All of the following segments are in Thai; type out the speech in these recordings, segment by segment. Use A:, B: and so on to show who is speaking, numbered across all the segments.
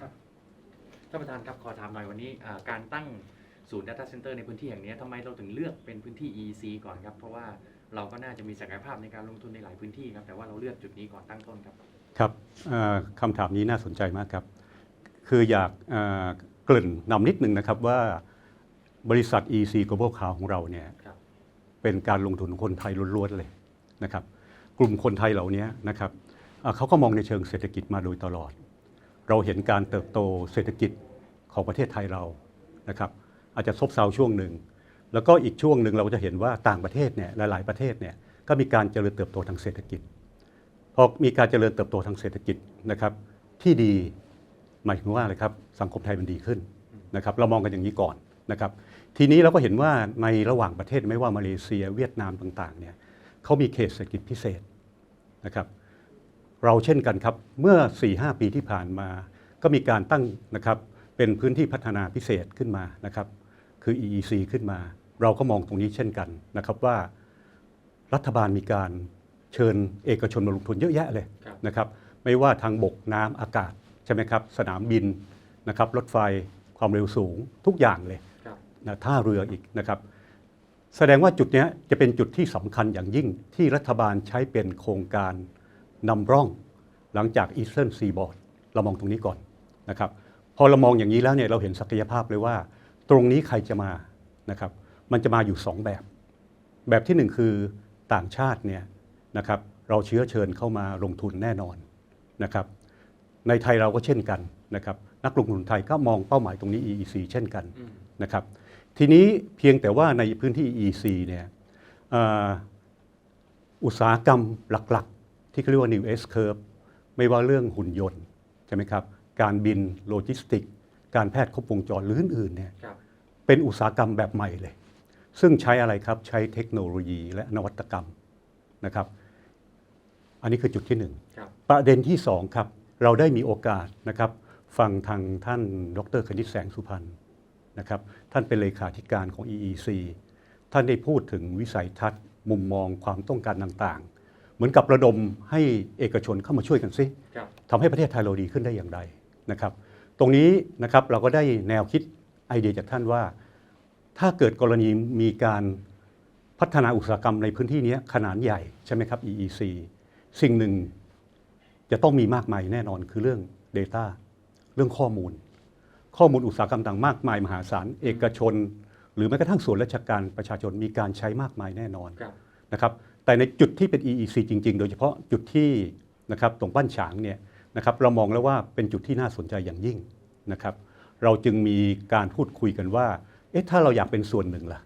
A: ครับท่านประธานครับขอถามหน่อยวันนี้อ่าการตั้งศูนย์ Data Center ในพื้นที่อย่างนี้ทำไมเราถึงเลือกเป็นพื้นที่ EEC ก่อนครับ เพราะว่าเราก็น่าจะมีศักยภาพในการลงทุนในหลายพื้นที่ครับแต่ว่าเราเลือกจุดนี้ก่อนตั้งต้นครับ
B: ครับเอ่อคำถามนี้น่าสนใจมากครับ คืออยากเอ่อเกริ่นนำนิดนึงนะครับว่าบริษัท EC Global Cloud ของเราเนี่ย
A: ครับ
B: เป็นการลงทุนของคนไทยล้วนๆเลยนะครับ กลุ่มคนไทยเหล่านี้นะครับเอ่อเขาก็มองในเชิงเศรษฐกิจมาโดยตลอด เราเห็นการเติบโตเศรษฐกิจของประเทศไทยเรานะครับอาจจะซบเซาช่วงหนึ่ง แล้วก็อีกช่วงหนึ่งเราจะเห็นว่าต่างประเทศเนี่ยหลาย ๆประเทศเนี่ยก็มีการเจริญเติบโตทางเศรษฐกิจพอมีการเจริญเติบโตทางเศรษฐกิจนะครับ ที่ดีหมายถึงว่าอะไรครับสังคมไทยมันดีขึ้นนะครับเรามองกันอย่างนี้ก่อนนะครับ ทีนี้เราก็เห็นว่าในระหว่างประเทศไม่ว่ามาเลเซียเวียดนามต่างๆเนี่ยเขามีเขตเศรษฐกิจพิเศษนะครับ เราเช่นกันครับ เมื่อ 4-5 ปีที่ผ่านมา ก็มีการตั้งนะครับเป็นพื้นที่พัฒนาพิเศษขึ้นมานะครับ คือ EEC ขึ้นมา เราก็มองตรงนี้เช่นกันนะครับว่า รัฐบาลมีการเชิญเอกชนมาลงทุนเยอะแยะเลย
A: ครับ
B: นะครับ ไม่ว่าทางบกน้ำอากาศใช่ไหมครับ สนามบินนะครับ รถไฟความเร็วสูงทุกอย่างเลย
A: ครับ
B: นะท่าเรืออีกนะครับ แสดงว่าจุดเนี้ยจะเป็นจุดที่สำคัญอย่างยิ่งที่รัฐบาลใช้เป็นโครงการ นำร่องหลังจาก Eastern Seaboard เรามองตรงนี้ก่อนนะครับพอเรามองอย่างนี้แล้วเนี่ยเราเห็นศักยภาพเลยว่า ตรงนี้ใครจะมานะครับมันจะมาอยู่ 2 แบบ แบบที่หนึ่งคือต่างชาติเนี่ยนะครับเราเชื้อเชิญเข้ามาลงทุนแน่นอนนะครับในไทยเราก็เช่นกันนะครับนักลงทุนไทยก็มองเป้าหมายตรงนี้ EEC เช่นกันนะครับทีนี้เพียงแต่ว่าในพื้นที่ EEC เนี่ยอ,อุตสาหกรรมหลัก ที่เขาเรียกว่า New S Curve ไม่ว่าเรื่องหุ่นยนต์ใช่ไหมครับ การบินโลจิสติก การแพทย์ครบวงจรหรืออื่นๆเนี่ย
A: ครับ
B: เป็นอุตสาหกรรมแบบใหม่เลย ซึ่งใช้อะไรครับใช้เทคโนโลยีและนวัตกรรมนะครับ อันนี้คือจุดที่หนึ่ง
A: ครับ
B: ประเด็นที่สองครับเราได้มีโอกาสนะครับฟังทางท่านดรคณิตแสงสุพรรณนะครับท่านเป็นเลขาธิการของ EEC ท่านได้พูดถึงวิสัยทัศน์ มุมมองความต้องการต่างๆ เหมือนกับระดมให้เอกชนเข้ามาช่วยกันซิ
A: ครับ
B: ทำให้ประเทศไทยเราดีขึ้นได้อย่างไรนะครับ ตรงนี้นะครับเราก็ได้แนวคิดไอเดียจากท่านว่า ถ้าเกิดกรณีมีการพัฒนาอุตสาหกรรมในพื้นที่นี้ขนาดใหญ่ใช่ไหมครับ EEC สิ่งหนึ่งจะต้องมีมากมายแน่นอนคือเรื่อง Data เรื่องข้อมูล ข้อมูลอุตสาหกรรมต่างมากมายมหาศาลเอกชน หรือแม้กระทั่งส่วนราชการประชาชนมีการใช้มากมายแน่นอน
A: ครับ
B: นะครับ แต่ในจุดที่เป็น EEC จริง ๆ โดยเฉพาะจุดที่นะครับตรงบ้านฉางเนี่ยนะครับเรามองแล้วว่าเป็นจุดที่น่าสนใจอย่างยิ่งนะครับเราจึงมีการพูดคุยกันว่าเอ๊ะถ้าเราอยากเป็นส่วนหนึ่งล่ะ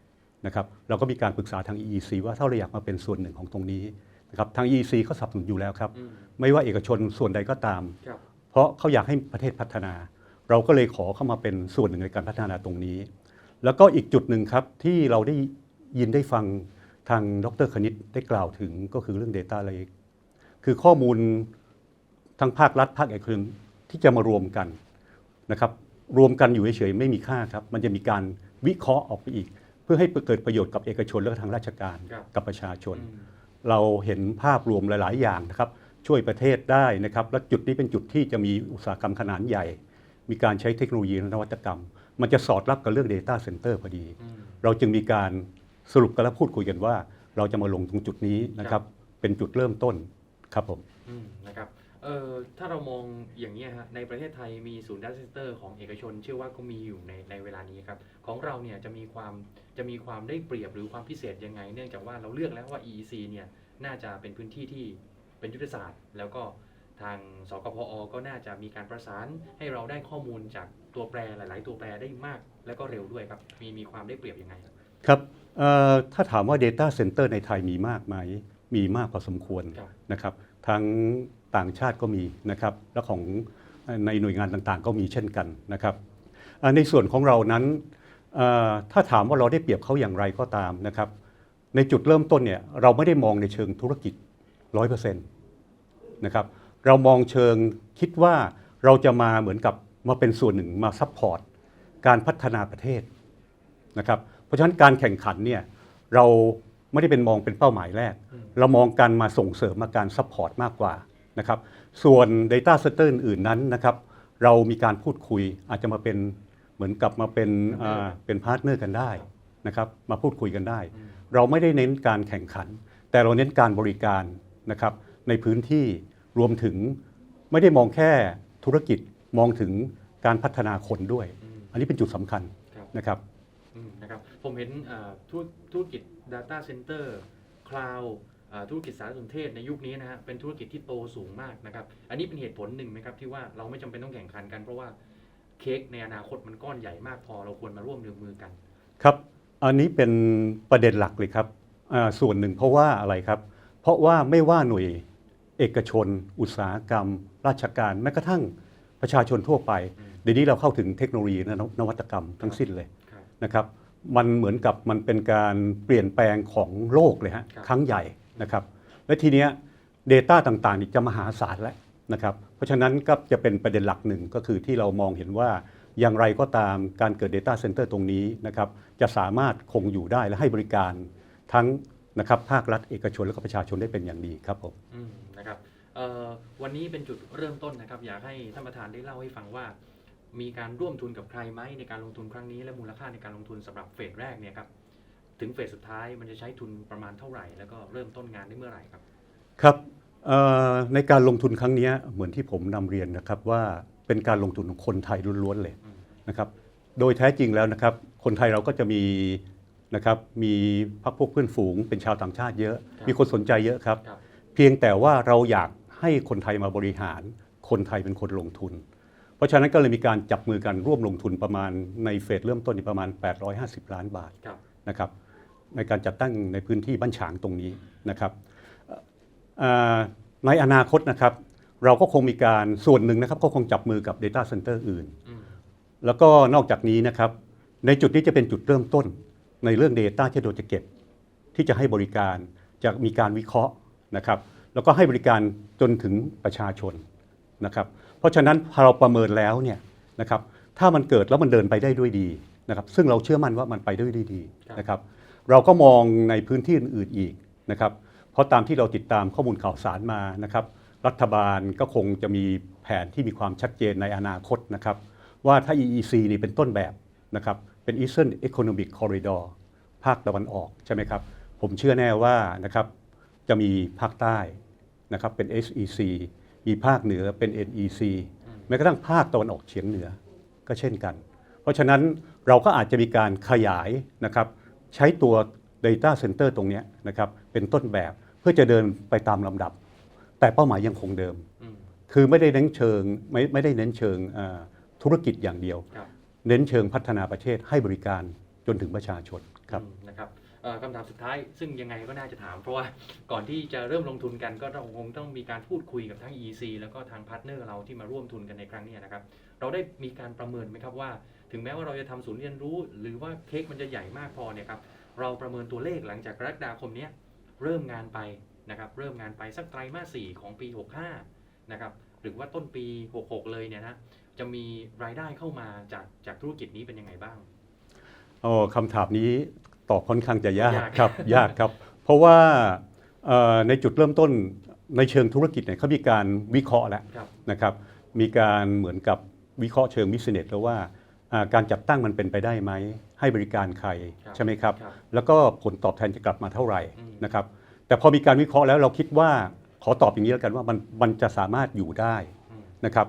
B: นะครับเราก็มีการปรึกษาทาง EEC ว่าถ้าเราอยากมาเป็นส่วนหนึ่งของตรงนี้นะครับทาง EEC เขาสนับสนุนอยู่แล้วครับ
A: อืม
B: ไม่ว่าเอกชนส่วนใดก็ตาม
A: ครับ
B: เพราะเขาอยากให้ประเทศพัฒนา เราก็เลยขอเข้ามาเป็นส่วนหนึ่งในการพัฒนาตรงนี้ แล้วก็อีกจุดหนึ่งครับที่เราได้ยินได้ฟัง ทางดรคณิตได้กล่าวถึงก็คือเรื่อง Data Lake คือข้อมูลทั้งภาครัฐภาคเอกชนที่จะมารวมกันนะครับรวมกันอยู่เฉยๆไม่มีค่าครับ มันจะมีการวิเคราะห์ออกไปอีก เพื่อให้เกิดประโยชน์กับเอกชนและก็ทางราชการ
A: ครับ
B: กับประชาชน
A: อืม
B: เราเห็นภาพรวมหลาย ๆ อย่างนะครับ ช่วยประเทศได้นะครับ และจุดนี้เป็นจุดที่จะมีอุตสาหกรรมขนาดใหญ่ มีการใช้เทคโนโลยีและนวัตกรรม มันจะสอดรับกับเรื่อง Data Center พอดี
A: อืม
B: เราจึงมีการ สรุปกันและพูดคุยกันว่า เราจะมาลงตรงจุดนี้นะครับ เป็นจุดเริ่มต้นครับผม
A: อืมนะครับเอ่อถ้าเรามองอย่างนี้ยฮะในประเทศไทยมีศูนย์ Data Center ของเอกชน เชื่อว่าก็มีอยู่ในในเวลานี้ครับของเราเนี่ยจะมีความจะมีความได้เปรียบหรือความพิเศษยังไง เนื่องจากว่าเราเลือกแล้วว่า EEC เนี่ยน่าจะเป็นพื้นที่ที่เป็นยุทธศาสตร์ แล้วก็ทางสกพอก็น่าจะมีการประสานให้เราได้ข้อมูลจากตัวแปรหลาย ๆ ตัวแปรได้มาก และก็เร็วด้วยครับมีมีความได้เปรียบยังไงครับ
B: ครับเอ่อ ถ้าถามว่า Data Center ในไทยมีมากไหม มีมากพอสมควร
A: ครับ
B: นะครับ ทั้งต่างชาติก็มีนะครับ และของในหน่วยงานต่างๆ ก็มีเช่นกันนะครับเอ่อในส่วนของเรานั้นเอ่อถ้าถามว่าเราได้เปรียบเขาอย่างไรก็ตามนะครับ ในจุดเริ่มต้นเนี่ยเราไม่ได้มองในเชิงธุรกิจ 100%นะครับ เรามองเชิงคิดว่าเราจะมาเหมือนกับมาเป็นส่วนหนึ่งมาซัพพอร์ตการพัฒนาประเทศนะครับ เพราะฉะนั้นการแข่งขันเนี่ยเราไม่ได้เป็นมองเป็นเป้าหมายแรก
A: อืม
B: เรามองการมาส่งเสริมมาการซัพพอร์ตมากกว่านะครับส่วน Data Center อื่นๆนั้นนะครับเรามีการพูดคุยอาจจะมาเป็นเหมือนกับมาเป็นอ่าเป็นพาร์ทเนอร์กันได้นะครับมาพูดคุยกันได้
A: อืม
B: เราไม่ได้เน้นการแข่งขัน แต่เราเน้นการบริการนะครับในพื้นที่รวมถึงไม่ได้มองแค่ธุรกิจมองถึงการพัฒนาคนด้วย
A: อืม
B: อันนี้เป็นจุดสำคัญ
A: ครับ
B: นะครับ
A: อืมนะครับ ผมเห็นอ่าธุรธุรกิจ Data Center Cloud อ่าธุรกิจสารสนเทศในยุคนี้นะฮะเป็นธุรกิจที่โตสูงมากนะครับ อันนี้เป็นเหตุผลหนึ่งไหมครับที่ว่าเราไม่จำเป็นต้องแข่งขันกันเพราะว่าเค้กในอนาคตมันก้อนใหญ่มากพอเราควรมาร่วมมือกัน
B: ครับ อันนี้เป็นประเด็นหลักเลยครับอ่าส่วนหนึ่งเพราะว่าอะไรครับ เพราะว่าไม่ว่าหน่วยเอกชน อุตสาหกรรม ราชการแม้กระทั่งประชาชนทั่วไป
A: อืม
B: เดี๋ยวนี้เราเข้าถึงเทคโนโลยีและนวัตกรรมทั้งสิ้นเลย
A: ครับ
B: นะครับ มันเหมือนกับมันเป็นการเปลี่ยนแปลงของโลกเลยฮะ
A: ครับ
B: ครั้งใหญ่นะครับ และทีเนี้ย Data ต่างๆนี่จะมหาศาลแล้วนะครับ เพราะฉะนั้นก็จะเป็นประเด็นหลักหนึ่งก็คือที่เรามองเห็นว่าอย่างไรก็ตามการเกิด Data Center ตรงนี้นะครับจะสามารถคงอยู่ได้และให้บริการทั้งนะครับภาครัฐเอกชนและก็ประชาชนได้เป็นอย่างดีครับผม
A: อืมนะครับเอ่อวันนี้เป็นจุดเริ่มต้นนะครับ อยากให้ท่านประธานได้เล่าให้ฟังว่า มีการร่วมทุนกับใครไหมในการลงทุนครั้งนี้และมูลค่าในการลงทุนสำหรับเฟสแรกเนี่ยครับถึงเฟสสุดท้ายมันจะใช้ทุนประมาณเท่าไหร่ แล้วก็เริ่มต้นงานได้เมื่อไหร่ครับ
B: ครับเอ่อในการลงทุนครั้งนี้เหมือนที่ผมนำเรียนนะครับว่าเป็นการลงทุนของคนไทยล้วนๆเลย
A: อืม
B: นะครับโดยแท้จริงแล้วนะครับ คนไทยเราก็จะมีนะครับมีพักพวกเพื่อนฝูง เป็นชาวต่างชาติเยอะ มีคนสนใจเยอะครับ
A: ครับ
B: เพียงแต่ว่าเราอยากให้คนไทยมาบริหาร คนไทยเป็นคนลงทุน เพราะฉะนั้นก็เลยมีการจับมือกันร่วมลงทุนประมาณในเฟสเริ่มต้นนี่ประมาณ 850 ล้านบาท
A: ครับ
B: นะครับในการจัดตั้งในพื้นที่บ้านฉางตรงนี้นะครับเอ่อในอนาคตนะครับ เราก็คงมีการส่วนหนึ่งนะครับก็คงจับมือกับ Data Center อื่น
A: อืม
B: แล้วก็นอกจากนี้นะครับ ในจุดนี้จะเป็นจุดเริ่มต้นในเรื่อง Data ที่เราจะเก็บ ที่จะให้บริการจะมีการวิเคราะห์นะครับ แล้วก็ให้บริการจนถึงประชาชนนะครับ เพราะฉะนั้นพอเราประเมินแล้วเนี่ยนะครับถ้ามันเกิดแล้วมันเดินไปได้ด้วยดีนะครับซึ่งเราเชื่อมั่นว่ามันไปได้ด้วยดีนะครับเราก็มองในพื้นที่อื่นๆอีกนะครับเพราะตามที่เราติดตามข้อมูลข่าวสารมานะครับรัฐบาลก็คงจะมีแผนที่มีความชัดเจนในอนาคตนะครับว่าถ้า EEC นี่เป็นต้นแบบนะครับเป็น Eastern Economic Corridor ภาคตะวันออกใช่ไหมครับผมเชื่อแน่ว่านะครับจะมีภาคใต้นะครับเป็น SEC มีภาคเหนือเป็น NEC
A: อืม
B: แม้กระทั่งภาคตะวันออกเฉียงเหนือก็เช่นกัน เพราะฉะนั้นเราก็อาจจะมีการขยายนะครับใช้ตัว Data Center ตรงเนี้ยนะครับเป็นต้นแบบเพื่อจะเดินไปตามลำดับ แต่เป้าหมายยังคงเดิม
A: อืม
B: คือไม่ได้เน้นเชิงไม่ไม่ได้เน้นเชิงอ่าธุรกิจอย่างเดียว
A: ครับ
B: เน้นเชิงพัฒนาประเทศให้บริการจนถึงประชาชนครับ
A: อืมนะครับเอ่อ คำถามสุดท้าย ซึ่งยังไงก็น่าจะถาม เพราะว่าก่อนที่จะเริ่มลงทุนกันก็ต้องคงต้องมีการพูดคุยกับทั้ง EC แล้วก็ทางพาร์ทเนอร์เราที่มาร่วมทุนกันในครั้งนี้นะครับ เราได้มีการประเมินไหมครับว่า ถึงแม้ว่าเราจะทำศูนย์เรียนรู้ หรือว่าเค้กมันจะใหญ่มากพอเนี่ยครับเราประเมินตัวเลขหลังจากกรกฎาคมนี้เริ่มงานไปนะครับเริ่มงานไปสักไตรมาสสี่ของปี 65นะครับหรือว่าต้นปี 66 เลยเนี่ยนะจะมีรายได้เข้ามาจากจากธุรกิจนี้เป็นยังไงบ้าง
B: อ๋อคำถามนี้ ตอบค่อนข้างจะยาก
A: ยาก
B: ครับยากครับ เพราะว่าเอ่อในจุดเริ่มต้นในเชิงธุรกิจเนี่ยเขามีการวิเคราะห์แล้ว
A: ครับ
B: นะครับ มีการเหมือนกับวิเคราะห์เชิงบิสเนสแล้วว่าอ่าการจัดตั้งมันเป็นไปได้ไหม ให้บริการใคร
A: ครับ
B: ใช่ไหมครับ
A: ครับ
B: แล้วก็ผลตอบแทนจะกลับมาเท่าไหร่
A: อืม
B: นะครับ แต่พอมีการวิเคราะห์แล้วเราคิดว่าขอตอบอย่างนี้แล้วกันว่ามันมันจะสามารถอยู่ได้
A: อืม
B: นะครับ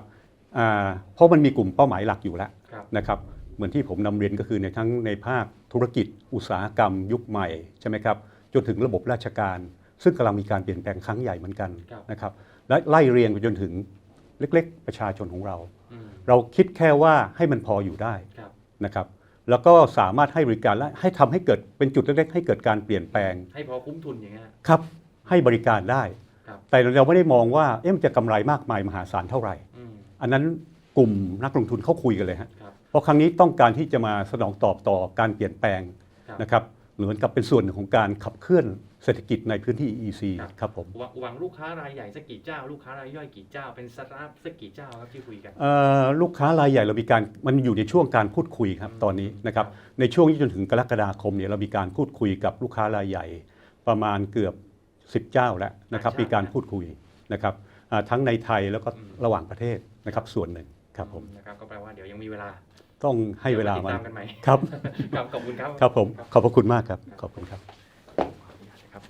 B: อ่าเพราะมันมีกลุ่มเป้าหมายหลักอยู่แล้ว
A: ครับ
B: นะครับ เหมือนที่ผมนำเรียนก็คือในทั้งในภาค ธุรกิจ อุตสาหกรรม ยุคใหม่ใช่ไหมครับจนถึงระบบราชการ ซึ่งกำลังมีการเปลี่ยนแปลงครั้งใหญ่เหมือนกัน
A: ครับ
B: นะครับและไล่เรียงไปจนถึงเล็ก ๆ ประชาชนของเรา
A: อืม
B: เราคิดแค่ว่าให้มันพออยู่ได้
A: ครับ
B: นะครับแล้วก็สามารถให้บริการและให้ทำให้เกิดเป็นจุดเล็กๆให้เกิดการเปลี่ยนแปลง
A: ให้พอคุ้มทุนอย่างเงี้ย
B: ครับให้บริการได้
A: ครับ
B: แต่เราไม่ได้มองว่าเอ๊ะมันจะกำไรมากมายมหาศาลเท่าไหร่
A: อืม
B: อันนั้นกลุ่มนักลงทุนเขาคุยกันเลยฮะ
A: ครับ
B: เพราะครั้งนี้ต้องการที่จะมาสนองตอบต่อการเปลี่ยนแปลง
A: ครับ
B: นะครับเหมือนกับเป็นส่วนหนึ่งของการขับเคลื่อนเศรษฐกิจในพื้นที่ EEC
A: ครับ
B: ครับผม
A: หวังหวังลูกค้ารายใหญ่สักกี่เจ้า ลูกค้ารายย่อยกี่เจ้า เป็นสตาร์ทอัพสักกี่เจ้าครับที่คุยกัน
B: เอ่อลูกค้ารายใหญ่เรามีการมันอยู่ในช่วงการพูดคุยครับ
A: อืม
B: ตอนนี้นะครับ
A: ครับ
B: ในช่วงนี้จนถึงกรกฎาคมเนี่ยเรามีการพูดคุยกับลูกค้ารายใหญ่ ประมาณเกือบ 10 เจ้าแล้วนะครับมีการพูดคุยนะครับอ่าทั้งในไทยแล้วก็ระหว่างประเทศนะครับส่วนหนึ่งครับผม
A: นะครับก็แปลว่าเดี๋ยวยังมีเวลา
B: ต้องให้เวลา
A: ดี๋ย
B: มั
A: ติด
B: น
A: ตามกันใหม่
B: ครับ
A: ครับ ขอบคุณครับ
B: ครับผม ขอบพระคุณมากครับ ขอบคุณครับ